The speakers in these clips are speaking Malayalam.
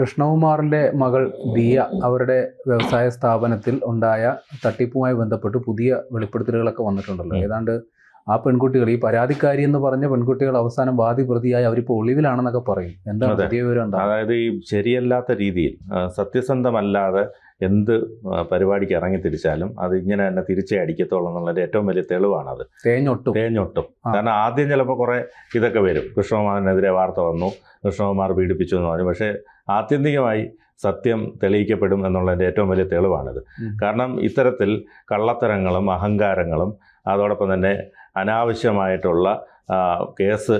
കൃഷ്ണകുമാറിന്റെ മകൾ ദിയ അവരുടെ വ്യവസായ സ്ഥാപനത്തിൽ ഉണ്ടായ തട്ടിപ്പുമായി ബന്ധപ്പെട്ട് പുതിയ വെളിപ്പെടുത്തലുകളൊക്കെ വന്നിട്ടുണ്ടല്ലോ. ഏതാണ്ട് ആ പെൺകുട്ടികൾ ഈ പരാതിക്കാരി എന്ന് പറഞ്ഞ പെൺകുട്ടികൾ അവസാനം വാദി പ്രതിയായി അവരിപ്പോൾ ഒളിവിലാണെന്നൊക്കെ പറയും. എന്താണ്. പുതിയ വിവരം അതായത് ഈ ശരിയല്ലാത്ത രീതിയിൽ സത്യസന്ധമല്ലാതെ എന്ത് പരിപാടിക്ക് ഇറങ്ങി തിരിച്ചാലും അത് ഇങ്ങനെ തന്നെ തിരിച്ചേ അടിക്കത്തുള്ളൂ എന്നുള്ളതിന്റെ ഏറ്റവും വലിയ തെളിവാണത്. തേഞ്ഞൊട്ടും. തേഞ്ഞൊട്ടും. കാരണം ആദ്യം ചിലപ്പോൾ കുറേ ഇതൊക്കെ വരും. കൃഷ്ണകുമാറിനെതിരെ വാർത്ത വന്നു. കൃഷ്ണകുമാർ പീഡിപ്പിച്ചു എന്ന് പറഞ്ഞു. പക്ഷേ ആത്യന്തികമായി സത്യം തെളിയിക്കപ്പെടും എന്നുള്ളതിന്റെ ഏറ്റവും വലിയ തെളിവാണിത്. കാരണം ഇത്തരത്തിൽ കള്ളത്തരങ്ങളും അഹങ്കാരങ്ങളും അതോടൊപ്പം തന്നെ അനാവശ്യമായിട്ടുള്ള കേസ്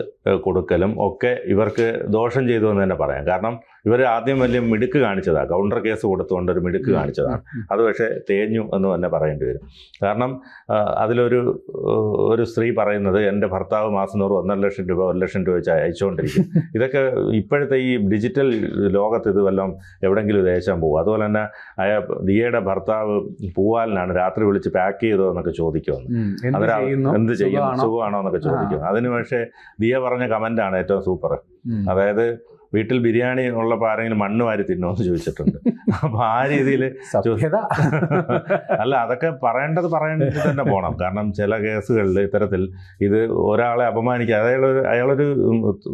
കൊടുക്കലും ഒക്കെ ഇവർക്ക് ദോഷം ചെയ്തു എന്ന് തന്നെ പറയാം. കാരണം ഇവർ ആദ്യം വലിയ മിടുക്ക് കാണിച്ചതാണ് കൗണ്ടർ കേസ് കൊടുത്തുകൊണ്ട് ഒരു മിടുക്ക് കാണിച്ചതാണ് അത് പക്ഷേ തേഞ്ഞു എന്ന് തന്നെ പറയേണ്ടി വരും. കാരണം അതിലൊരു ഒരു സ്ത്രീ പറയുന്നത് എന്റെ ഭർത്താവ് മാസം തോറും ഒന്നര ലക്ഷം രൂപ ഒരു ലക്ഷം രൂപ വെച്ച് അയച്ചുകൊണ്ടിരിക്കും ഇതൊക്കെ ഇപ്പോഴത്തെ ഈ ഡിജിറ്റൽ ലോകത്ത് ഇത് വല്ലതും എവിടെയെങ്കിലും ദേശം പോകും. അതുപോലെ തന്നെ അയാൾ ദിയയുടെ ഭർത്താവ് പൂവാലിനാണ് രാത്രി വിളിച്ച് പാക്ക് ചെയ്തോ എന്നൊക്കെ ചോദിക്കുമെന്ന്. അവരാ- എന്ത് ചെയ്യും? സുഖമാണോ? എന്നൊക്കെ ചോദിക്കും. അതിന് പക്ഷേ ദിയ പറഞ്ഞ കമന്റാണ് ഏറ്റവും സൂപ്പർ അതായത് വീട്ടിൽ ബിരിയാണി ഉള്ളപ്പോൾ ആരെങ്കിലും മണ്ണ് വാരി തിന്നോ എന്ന് ചോദിച്ചിട്ടുണ്ട്. അപ്പോൾ ആ രീതിയിൽ അല്ല അതൊക്കെ പറയേണ്ടത് പറയേണ്ടത് തന്നെ പോകണം കാരണം ചില കേസുകളിൽ ഇത്തരത്തിൽ ഇത് ഒരാളെ അപമാനിക്കുക അയാളൊരു അയാളൊരു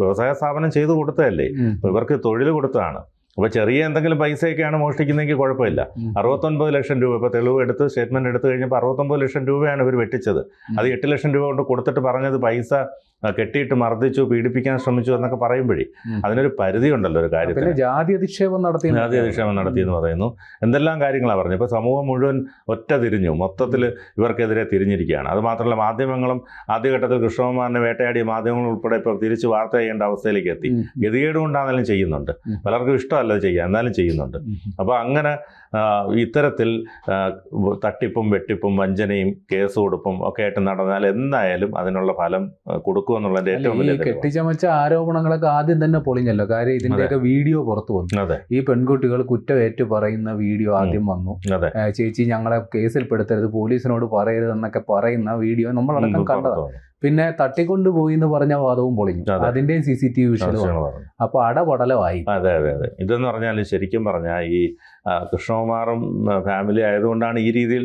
വ്യവസായ സ്ഥാപനം ചെയ്തു കൊടുത്തതല്ലേ? ഇവർക്ക് തൊഴിൽ കൊടുത്തതാണ്. അപ്പോൾ ചെറിയ എന്തെങ്കിലും പൈസയൊക്കെയാണ് മോഷ്ടിക്കുന്നതെങ്കിൽ കുഴപ്പമില്ല. അറുപത്തൊൻപത് ലക്ഷം രൂപ ഇപ്പോൾ തെളിവ് എടുത്ത് സ്റ്റേറ്റ്മെന്റ് എടുത്തു കഴിഞ്ഞപ്പോൾ അറുപത്തൊമ്പത് ലക്ഷം രൂപയാണ് ഇവർ വെട്ടിച്ചത്. അത് എട്ട് ലക്ഷം രൂപ കൊണ്ട് കൊടുത്തിട്ട് പറഞ്ഞത് പൈസ കെട്ടിയിട്ട് മർദ്ദിച്ചു പീഡിപ്പിക്കാൻ ശ്രമിച്ചു എന്നൊക്കെ പറയുമ്പോഴേ. അതിനൊരു പരിധി ഉണ്ടല്ലോ ഒരു പിന്നെ കാര്യത്തിന്. ജാതി അധിക്ഷേപം നടത്തി ജാതി അധിക്ഷേപം നടത്തി എന്ന് പറയുന്നു. എന്തെല്ലാം കാര്യങ്ങളാണ് പറഞ്ഞു ഇപ്പോൾ സമൂഹം മുഴുവൻ ഒറ്റ തിരിഞ്ഞു. മൊത്തത്തിൽ ഇവർക്കെതിരെ തിരിഞ്ഞിരിക്കുകയാണ്. അത് മാത്രമല്ല മാധ്യമങ്ങളും ആദ്യഘട്ടത്തിൽ കൃഷ്ണകുമാറിനെ വേട്ടയാടിയ മാധ്യമങ്ങൾ ഉൾപ്പെടെ ഇപ്പോൾ തിരിച്ച് വാർത്ത ചെയ്യേണ്ട അവസ്ഥയിലേക്ക് എത്തി. ഗതികേട് കൊണ്ടാണെങ്കിലും ചെയ്യുന്നുണ്ട്. പലർക്കും ഇഷ്ടമല്ല ഇത് ചെയ്യാൻ. എന്നാലും ചെയ്യുന്നുണ്ട്. അപ്പൊ അപ്പോൾ അങ്ങനെ ഇത്തരത്തിൽ തട്ടിപ്പും വെട്ടിപ്പും വഞ്ചനയും കേസ് കൊടുപ്പും ഒക്കെ ആയിട്ട് നടന്നാൽ എന്തായാലും അതിനുള്ള ഫലം ആ, കൊടുക്കുമെന്നുള്ളതിന്റെ എന്നുള്ളത് ഏറ്റവും വലിയ കെട്ടിച്ചമച്ച ആരോപണങ്ങളൊക്കെ ആദ്യം തന്നെ പൊളിഞ്ഞല്ലോ. കാര്യം ഇതിന്റെയൊക്കെ വീഡിയോ പുറത്തു വന്നു. ഈ പെൺകുട്ടികൾ കുറ്റമേറ്റു പറയുന്ന വീഡിയോ ആദ്യം വന്നു. ചേച്ചി ഞങ്ങളെ കേസിൽപ്പെടുത്തരുത് പോലീസിനോട് പറയരുത് എന്നൊക്കെ പറയുന്ന വീഡിയോ നമ്മളടക്കം കണ്ടത്. കണ്ടതാണ്. പിന്നെ തട്ടിക്കൊണ്ടുപോയി എന്ന് പറഞ്ഞ വാദവും പൊളിഞ്ഞു. അതെ. അതിന്റെയും സി സി ടി വി. അപ്പൊ അടപടലമായി. അതെ അതെ അതെ. ഇതെന്ന് പറഞ്ഞാൽ ശരിക്കും പറഞ്ഞാൽ ഈ കൃഷ്ണകുമാറും ഫാമിലി ആയതുകൊണ്ടാണ് ഈ രീതിയിൽ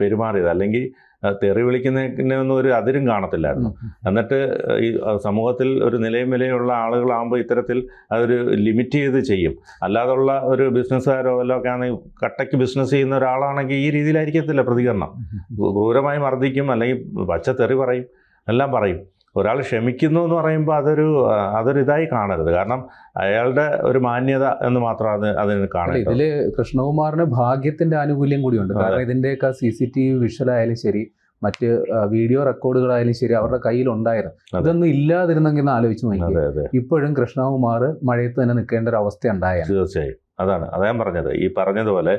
പെരുമാറിയത്. അല്ലെങ്കിൽ തെറി വിളിക്കുന്നതിനൊന്നും ഒരു അതിരും കാണത്തില്ലായിരുന്നു. എന്നിട്ട് ഈ സമൂഹത്തിൽ ഒരു നിലയും വിലയുള്ള ആളുകളാകുമ്പോൾ ഇത്തരത്തിൽ അതൊരു ലിമിറ്റ് ചെയ്ത് ചെയ്യും. അല്ലാതുള്ള ഒരു ബിസിനസ്സുകാരോ വല്ലോ ഒക്കെ ആണെങ്കിൽ കട്ടയ്ക്ക് ബിസിനസ് ചെയ്യുന്ന ഒരാളാണെങ്കിൽ ഈ രീതിയിലായിരിക്കത്തില്ല പ്രതികരണം. ക്രൂ- ക്രൂരമായി മർദ്ദിക്കും അല്ലെങ്കിൽ പച്ച തെറി പറയും എല്ലാം പറയും. ഒരാൾ ക്ഷമിക്കുന്നു എന്ന് പറയുമ്പോൾ അതൊരു അതൊരിതായി അതൊരു ഇതായി കാണരുത്. കാരണം അയാളുടെ ഒരു മാന്യത എന്ന് മാത്രമാണ് അത് അതിന് കാണുന്നത് ഇതിൽ ഇതിൽ കൃഷ്ണകുമാറിന് ഭാഗ്യത്തിന്റെ ആനുകൂല്യം കൂടിയുണ്ട്. കാരണം ഇതിന്റെയൊക്കെ C C T V visual ആയാലും ശരി മറ്റ് വീഡിയോ റെക്കോർഡുകളായാലും ശരി അവരുടെ കയ്യിൽ ഉണ്ടായിരുന്നു അതെ. ഇതൊന്നും ഇല്ലാതിരുന്നെങ്കിൽ ആലോചിച്ച് നോക്കി ഇപ്പോഴും കൃഷ്ണകുമാർ മഴയത്ത് തന്നെ നിൽക്കേണ്ട ഒരു അവസ്ഥ ഉണ്ടായ തീർച്ചയായും. അതാണ്. അതാ പറഞ്ഞത്. ഈ പറഞ്ഞതുപോലെ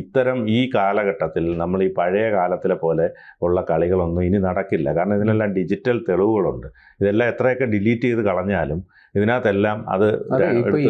ഇത്തരം ഈ കാലഘട്ടത്തിൽ നമ്മൾ ഈ പഴയ കാലത്തിലെ പോലെ ഉള്ള കളികളൊന്നും ഇനി നടക്കില്ല. കാരണം ഇതിനെല്ലാം ഡിജിറ്റൽ തെളിവുകളുണ്ട്. ഇതെല്ലാം എത്രയൊക്കെ ഡിലീറ്റ് ചെയ്ത് കളഞ്ഞാലും ഇതിനകത്തെല്ലാം അത്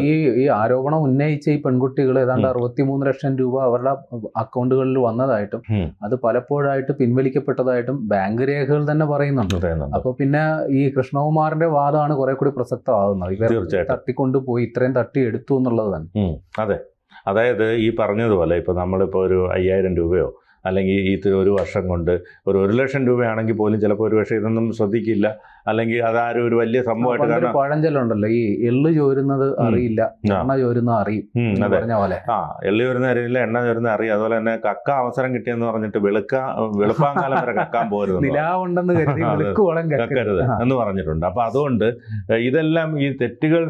ഈ ഈ ആരോപണം ഉന്നയിച്ച ഈ പെൺകുട്ടികൾ ഏതാണ്ട്. അറുപത്തിമൂന്ന് ലക്ഷം രൂപ അവരുടെ അക്കൗണ്ടുകളിൽ വന്നതായിട്ടും അത് പലപ്പോഴായിട്ട് പിൻവലിക്കപ്പെട്ടതായിട്ടും ബാങ്ക് രേഖകൾ തന്നെ പറയുന്നുണ്ട്. അപ്പൊ പിന്നെ ഈ കൃഷ്ണകുമാറിന്റെ വാദമാണ് കുറെ കൂടി പ്രസക്തമാകുന്നത്. ഇവർ. തട്ടിക്കൊണ്ടുപോയി ഇത്രയും തട്ടി എടുത്തു എന്നുള്ളത് തന്നെ. അതെ. അതായത് ഈ പറഞ്ഞതുപോലെ ഇപ്പൊ നമ്മളിപ്പോൾ ഒരു അയ്യായിരം രൂപയോ അല്ലെങ്കിൽ ഈ ഒരു വർഷം കൊണ്ട് ഒരു ഒരു ലക്ഷം രൂപയാണെങ്കിൽ പോലും ചിലപ്പോൾ ഒരു പക്ഷേ ഇതൊന്നും ശ്രദ്ധിക്കില്ല. അല്ലെങ്കിൽ അതാരും ഒരു വലിയ സംഭവമായിട്ട് കാരണം പഴഞ്ചൊല്ലുണ്ടല്ലോ ഈ എള്ള് ചോരുന്നത് അറിയില്ല. എണ്ണ ചോരുന്നത് അറിയും പറഞ്ഞ പോലെ. ആ എള്ളി വരുന്ന അറിയില്ല എണ്ണ വരുന്ന അറിയാം. അതുപോലെ തന്നെ കക്ക അവസരം കിട്ടിയെന്ന് പറഞ്ഞിട്ട് വെളുക്ക വെളുപ്പാങ്കാലം വരെ കക്കാൻ പോരുത് നിലാവുണ്ടെന്ന് കരുതി. കക്കരുത്. എന്ന് പറഞ്ഞിട്ടുണ്ട്. അപ്പൊ അതുകൊണ്ട് ഇതെല്ലാം ഈ തെറ്റുകൾ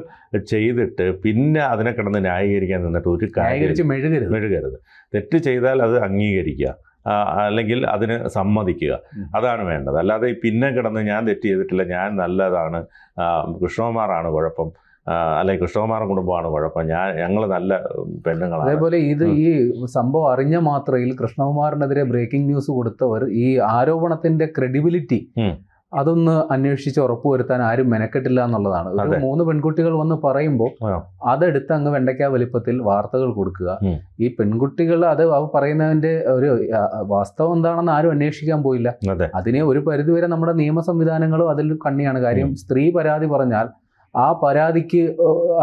ചെയ്തിട്ട് പിന്നെ അതിനെ കിടന്ന് ന്യായീകരിക്കാൻ നിന്നിട്ട് ഒരു കാര്യം മെഴുകരുത്. മെഴുകരുത്. തെറ്റ് ചെയ്താൽ അത് അംഗീകരിക്കുക. അല്ലെങ്കിൽ അതിന് സമ്മതിക്കുക. അതാണ് വേണ്ടത്. അല്ലാതെ ഈ പിന്നെ കിടന്ന് ഞാൻ തെറ്റ് ചെയ്തിട്ടില്ല ഞാൻ നല്ലതാണ് കൃഷ്ണകുമാറാണ് കുഴപ്പം അല്ലെ അല്ലെങ്കിൽ കൃഷ്ണകുമാരൻ കുടുംബമാണ് കുഴപ്പം ഞാൻ ഞങ്ങൾ നല്ല പെണ്ണുങ്ങളാണ്. അതേപോലെ ഇത് ഈ സംഭവം അറിഞ്ഞ മാത്രയിൽ കൃഷ്ണകുമാറിനെതിരെ ബ്രേക്കിംഗ് ന്യൂസ് കൊടുത്തവർ ഈ ആരോപണത്തിന്റെ ക്രെഡിബിലിറ്റി. അതൊന്ന് അന്വേഷിച്ച് ഉറപ്പുവരുത്താൻ ആരും മെനക്കെട്ടില്ല എന്നുള്ളതാണ്. ഒരു മൂന്ന് പെൺകുട്ടികൾ വന്ന് പറയുമ്പോൾ അതെടുത്ത് അങ്ങ് വെണ്ടയ്ക്ക വലിപ്പത്തിൽ വാർത്തകൾ കൊടുക്കുക. ഈ പെൺകുട്ടികൾ അത് അവ പറയുന്നതിന്റെ ഒരു വാസ്തവം എന്താണെന്ന് ആരും അന്വേഷിക്കാൻ പോയില്ല. അതിനെ ഒരു പരിധിവരെ നമ്മുടെ നിയമ സംവിധാനങ്ങളും അതിൽ കണ്ണിയാണ്. കാര്യം സ്ത്രീ പരാതി പറഞ്ഞാൽ ആ പരാതിക്ക്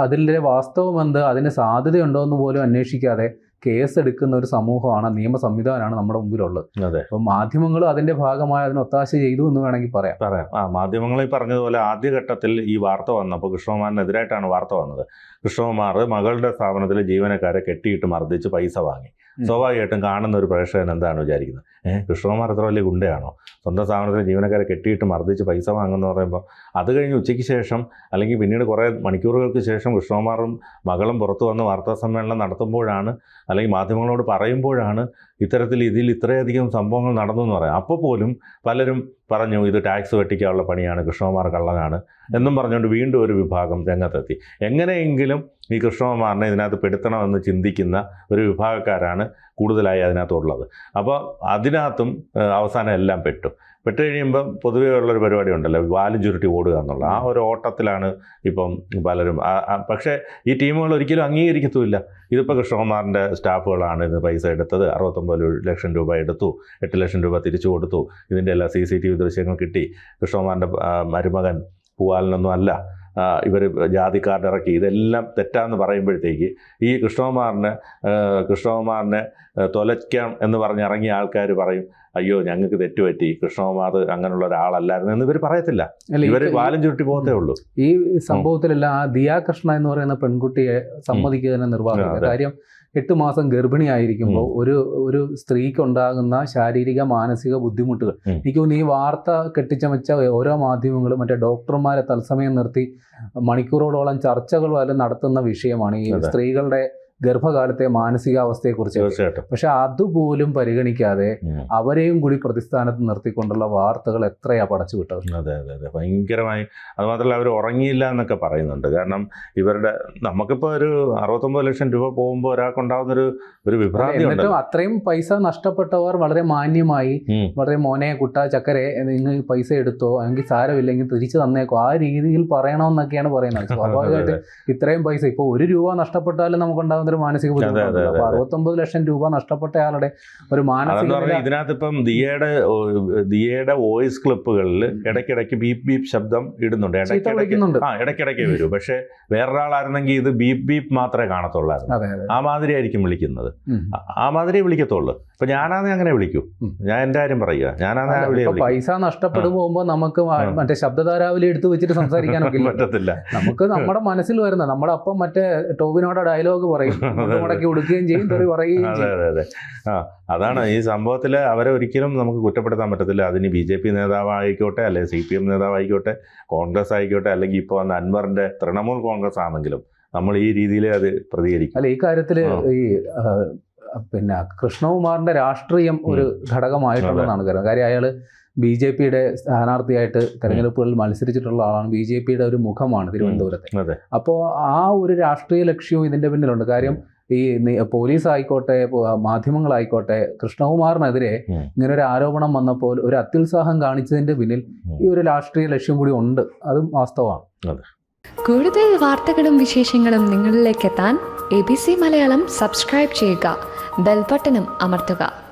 അതിന്റെ വാസ്തവം എന്ത് അതിന് സാധ്യതയുണ്ടോ എന്ന് പോലും അന്വേഷിക്കാതെ കേസ് എടുക്കുന്ന ഒരു സമൂഹമാണ് നിയമ സംവിധാനമാണ് നമ്മുടെ മുമ്പിലുള്ളത്. അതെ. അപ്പം മാധ്യമങ്ങൾ അതിന്റെ ഭാഗമായി അതിന് ഒത്താശ ചെയ്തു എന്ന് വേണമെങ്കിൽ പറയാം. പറയാം. ആ മാധ്യമങ്ങൾ ഈ പറഞ്ഞതുപോലെ ആദ്യഘട്ടത്തിൽ ഈ വാർത്ത വന്നപ്പോൾ കൃഷ്ണകുമാറിനെതിരായിട്ടാണ് വാർത്ത വന്നത്. കൃഷ്ണകുമാർ മകളുടെ സ്ഥാപനത്തിലെ ജീവനക്കാരെ കെട്ടിയിട്ട് മർദ്ദിച്ച് പൈസ വാങ്ങി. സ്വാഭാവികമായിട്ടും കാണുന്ന ഒരു പ്രേക്ഷകൻ എന്താണ് വിചാരിക്കുന്നത് ഏഹ് കൃഷ്ണകുമാർ അത്ര വലിയ ഗുണ്ടയാണോ? സ്വന്തം സ്ഥാപനത്തിലെ ജീവനക്കാരെ കെട്ടിയിട്ട് മർദ്ദിച്ച് പൈസ വാങ്ങുന്നു പറയുമ്പോൾ അത് കഴിഞ്ഞ് ഉച്ചയ്ക്ക് ശേഷം അല്ലെങ്കിൽ പിന്നീട് കുറേ മണിക്കൂറുകൾക്ക് ശേഷം കൃഷ്ണകുമാറും മകളും പുറത്തു വന്ന് വാർത്താ സമ്മേളനം നടത്തുമ്പോഴാണ് അല്ലെങ്കിൽ മാധ്യമങ്ങളോട് പറയുമ്പോഴാണ് ഇത്തരത്തിൽ ഇതിൽ ഇത്രയധികം സംഭവങ്ങൾ നടന്നു എന്ന് പറയാം അപ്പോൾ പോലും പലരും പറഞ്ഞു ഇത് ടാക്സ് വെട്ടിക്കാനുള്ള പണിയാണ് കൃഷ്ണകുമാർ കള്ളനാണ് എന്നും പറഞ്ഞുകൊണ്ട് വീണ്ടും ഒരു വിഭാഗം രംഗത്തെത്തി. എങ്ങനെയെങ്കിലും ഈ കൃഷ്ണകുമാറിനെ ഇതിനകത്ത് പെടുത്തണമെന്ന് ചിന്തിക്കുന്ന ഒരു വിഭാഗക്കാരാണ് കൂടുതലായി അതിനകത്തുള്ളത്. അപ്പോൾ അതിനകത്തും അവസാനം എല്ലാം പെട്ടു. പെട്ട് കഴിയുമ്പം പൊതുവേ ഉള്ളൊരു പരിപാടി ഉണ്ടല്ലോ വാലും ചുരുട്ടി ഓടുക എന്നുള്ള. ആ ഒരു ഓട്ടത്തിലാണ് ഇപ്പം പലരും പക്ഷേ ഈ ടീമുകൾ ഒരിക്കലും അംഗീകരിക്കത്തുമില്ല. ഇതിപ്പോൾ കൃഷ്ണകുമാറിന്റെ സ്റ്റാഫുകളാണ് ഇത് പൈസ എടുത്തത്. അറുപത്തൊമ്പത് ലക്ഷം രൂപ എടുത്തു എട്ട് ലക്ഷം രൂപ തിരിച്ചു കൊടുത്തു. ഇതിന്റെ എല്ലാ സി സി ടി വി ദൃശ്യങ്ങൾ കിട്ടി. കൃഷ്ണകുമാറിന്റെ മരുമകൻ പൂവാലിനൊന്നും അല്ല. ഇവർ ജാതിക്കാരുടെ ഇറക്കി. ഇതെല്ലാം തെറ്റാന്ന് പറയുമ്പോഴത്തേക്ക് ഈ കൃഷ്ണകുമാറിനെ കൃഷ്ണകുമാറിനെ തൊലയ്ക്കാം എന്ന് പറഞ്ഞ് ഇറങ്ങിയ ആൾക്കാർ പറയും അയ്യോ ഞങ്ങൾക്ക് തെറ്റുപറ്റി. കൃഷ്ണകുമാർ അങ്ങനെയുള്ള ഒരാളല്ലായിരുന്നു എന്ന് ഇവർ പറയത്തില്ല. ഇവർ വാലും ചുരുട്ടി പോകത്തേ ഉള്ളൂ. ഈ സംഭവത്തിലെല്ലാം ആ ദിയാ കൃഷ്ണ എന്ന് പറയുന്ന പെൺകുട്ടിയെ സമ്മതിക്കുക തന്നെ നിർവാഹം കാര്യം എട്ട് മാസം ഗർഭിണിയായിരിക്കുമ്പോൾ ഒരു ഒരു സ്ത്രീക്കുണ്ടാകുന്ന ശാരീരിക മാനസിക ബുദ്ധിമുട്ടുകൾ. എനിക്ക് തോന്നുന്നു ഈ വാർത്ത കെട്ടിച്ചമച്ച ഓരോ മാധ്യമങ്ങളും മറ്റേ ഡോക്ടർമാരെ തത്സമയം നിർത്തി മണിക്കൂറുകളോളം ചർച്ചകൾ വരെ നടത്തുന്ന വിഷയമാണ് ഈ സ്ത്രീകളുടെ ഗർഭകാലത്തെ മാനസികാവസ്ഥയെക്കുറിച്ച്. തീർച്ചയായിട്ടും. പക്ഷെ അതുപോലും പരിഗണിക്കാതെ അവരെയും കൂടി പ്രതിസ്ഥാനത്ത് നിർത്തിക്കൊണ്ടുള്ള വാർത്തകൾ എത്രയാ പടച്ചു വിട്ടത്? അതെ അതെ അതെ. ഭയങ്കരമായി. അതുമാത്രമല്ല അവർ ഉറങ്ങിയില്ല എന്നൊക്കെ പറയുന്നുണ്ട്. കാരണം ഇവരുടെ നമുക്കിപ്പോൾ ഒരു അറുപത്തൊമ്പത് ലക്ഷം രൂപ പോകുമ്പോൾ ഒരാൾക്കുണ്ടാകുന്നൊരു ഒരു വിഭ്രാന്തി എന്നിട്ടും അത്രയും പൈസ നഷ്ടപ്പെട്ടവർ വളരെ മാന്യമായി വളരെ മോനെ കുട്ട ചക്കരെ നിങ്ങൾ പൈസ എടുത്തോ അല്ലെങ്കിൽ സാരമില്ലെങ്കിൽ തിരിച്ചു തന്നേക്കോ. ആ രീതിയിൽ പറയണമെന്നൊക്കെയാണ് പറയുന്നത്. സ്വാഭാവികമായിട്ട് ഇത്രയും പൈസ ഇപ്പോൾ ഒരു രൂപ നഷ്ടപ്പെട്ടാലും നമുക്കുണ്ടാകുന്ന ഒരു മാനസിക ബുദ്ധിമുട്ടാണ് അപ്പൊ അറുപത്തൊമ്പത് ലക്ഷം രൂപ നഷ്ടപ്പെട്ട ആളുടെ ഒരു മാനസിക ഇതിനകത്ത് ഇപ്പം ദിയയുടെ ദിയയുടെ വോയിസ് ക്ലിപ്പുകളിൽ ഇടയ്ക്കിടയ്ക്ക് ബീപ് ബീപ് ശബ്ദം ഇടുന്നുണ്ട്. ഇടയ്ക്കിടയ്ക്ക് വരും ആ ഇടയ്ക്കിടയ്ക്ക് വരൂ. പക്ഷേ വേറൊരാളായിരുന്നെങ്കിൽ ഇത് ബീപ് ബീപ് മാത്രമേ കാണത്തുള്ളൂ ആ മാതിരി ആയിരിക്കും വിളിക്കുന്നത് ആ- മാതിരി വിളിക്കത്തുള്ളൂ. ഇപ്പൊ ഞാനാന്ന് അങ്ങനെ വിളിക്കൂ. ഞാൻ എന്റെ കാര്യം പറയുക. വിളിക്കൂ. പൈസ നഷ്ടപ്പെട്ടു പോകുമ്പോൾ നമുക്ക്. മറ്റേ ശബ്ദധാരാവലി എടുത്ത് വെച്ചിട്ട് സംസാരിക്കാനൊക്കെ. പറ്റത്തില്ല. നമുക്ക് നമ്മുടെ മനസ്സിൽ വരുന്ന നമ്മുടെ അപ്പം മറ്റേ ടോബിനോട് ഡയലോഗ് പറയും. മടക്കി കൊടുക്കുകയും ചെയ്യും തെറി പറയുകയും അതെ അതെ അതെ. ആ അതാണ് ഈ സംഭവത്തിൽ അവരെ ഒരിക്കലും നമുക്ക് കുറ്റപ്പെടുത്താൻ പറ്റത്തില്ല. അതിന് ബി ജെ പി നേതാവായിക്കോട്ടെ അല്ലെങ്കിൽ സി പി എം നേതാവായിക്കോട്ടെ കോൺഗ്രസ് ആയിക്കോട്ടെ അല്ലെങ്കിൽ ഇപ്പോൾ വന്ന അൻവറിന്റെ തൃണമൂൽ കോൺഗ്രസ് ആണെങ്കിലും നമ്മൾ ഈ രീതിയിൽ അത് പ്രതികരിക്കും. അല്ല ഈ കാര്യത്തിൽ ഈ പിന്നെ കൃഷ്ണകുമാറിന്റെ രാഷ്ട്രീയം ഒരു ഘടകമായിട്ടുള്ളതാണ് കാര്യം കാര്യം അയാൾ ബി ജെ പിയുടെ സ്ഥാനാർത്ഥിയായിട്ട് തെരഞ്ഞെടുപ്പുകളിൽ മത്സരിച്ചിട്ടുള്ള ആളാണ് ബി ജെ പിയുടെ ഒരു മുഖമാണ് തിരുവനന്തപുരത്തെ. അപ്പോൾ ആ ഒരു രാഷ്ട്രീയ ലക്ഷ്യവും ഇതിന്റെ പിന്നിലുണ്ട്. കാര്യം ഈ പോലീസ് ആയിക്കോട്ടെ മാധ്യമങ്ങളായിക്കോട്ടെ കൃഷ്ണകുമാറിനെതിരെ. ഇങ്ങനെ ഒരു ആരോപണം വന്നപ്പോൾ ഒരു അത്യുത്സാഹം കാണിച്ചതിന്റെ പിന്നിൽ ഈ ഒരു രാഷ്ട്രീയ ലക്ഷ്യം കൂടി ഉണ്ട്. അതും വാസ്തവമാണ്. കൂടുതൽ വാർത്തകളും വിശേഷങ്ങളും നിങ്ങളിലേക്ക് എത്താൻ A B C Malayalam subscribe ചെയ്യുക. ബെൽബട്ടനും അമർത്തുക.